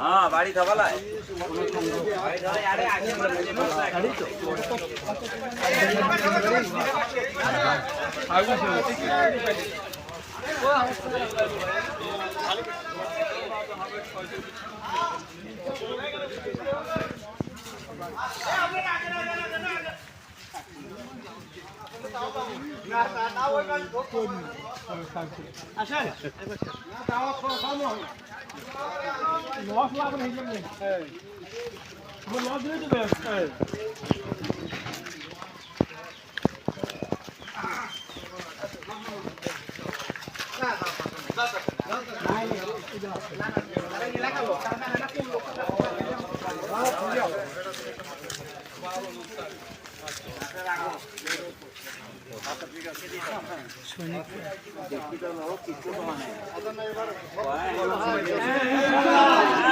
হ্যাঁ বাড়ি ধবালায় আমরা Nossa, lá pra gente também. É. Vou lá dentro mesmo. É. Thank you. সৈনিক। হ্যাঁ,